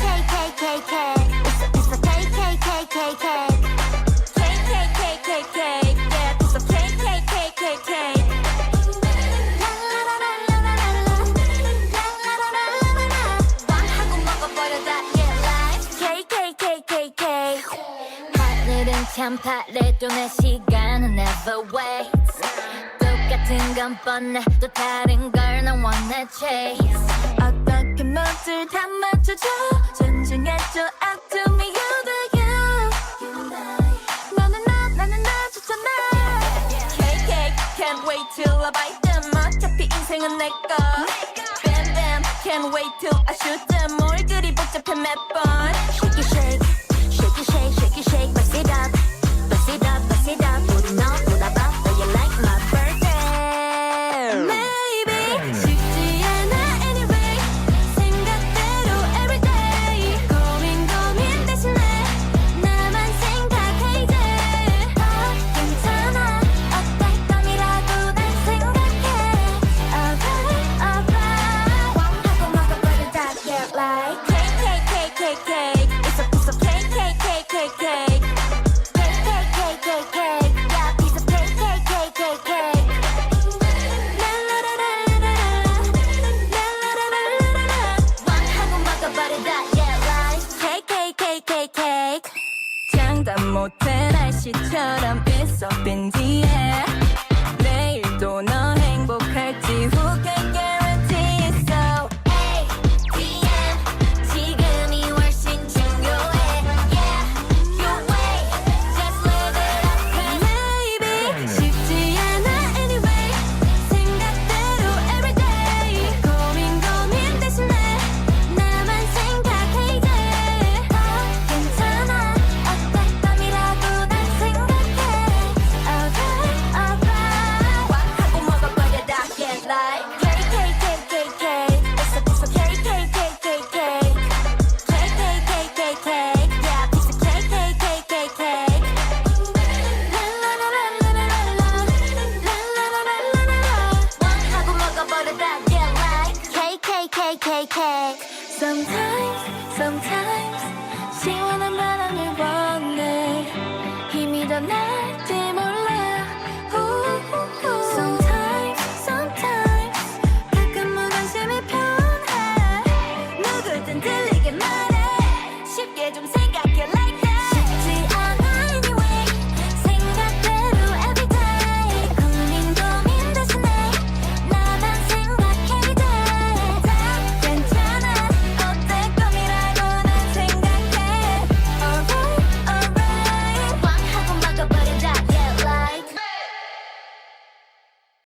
KKKKK It's a, it's a KKKKK KKKKK Yeah, it's a KKKKK 빵하고 먹어버려다 yeah like KKKKK 하늘은 참 파래도 내 시간은 never waits 똑 같은 건 뻔해 또 다른 걸 난 원해 chase 어떻게 모두 다 맞춰줘 존중해줘 out to me you the you 너는 나 나는 나 좋잖아 KK can't wait till I bite them 어차피 인생은 내거 Bam bam can't wait till I shoot them 뭘 그리 복잡해 몇번 Shake it shake shake it shake shake it shake 케이크 케이크 케이크 장담 못해 날씨처럼 It's up in the air KKK. Sometimes, sometimes, 시원한 바람을 원해. 힘이 더 날지 몰라. Sometimes, sometimes, 가끔은 관심이 편해. 누굴 든 들리게 말.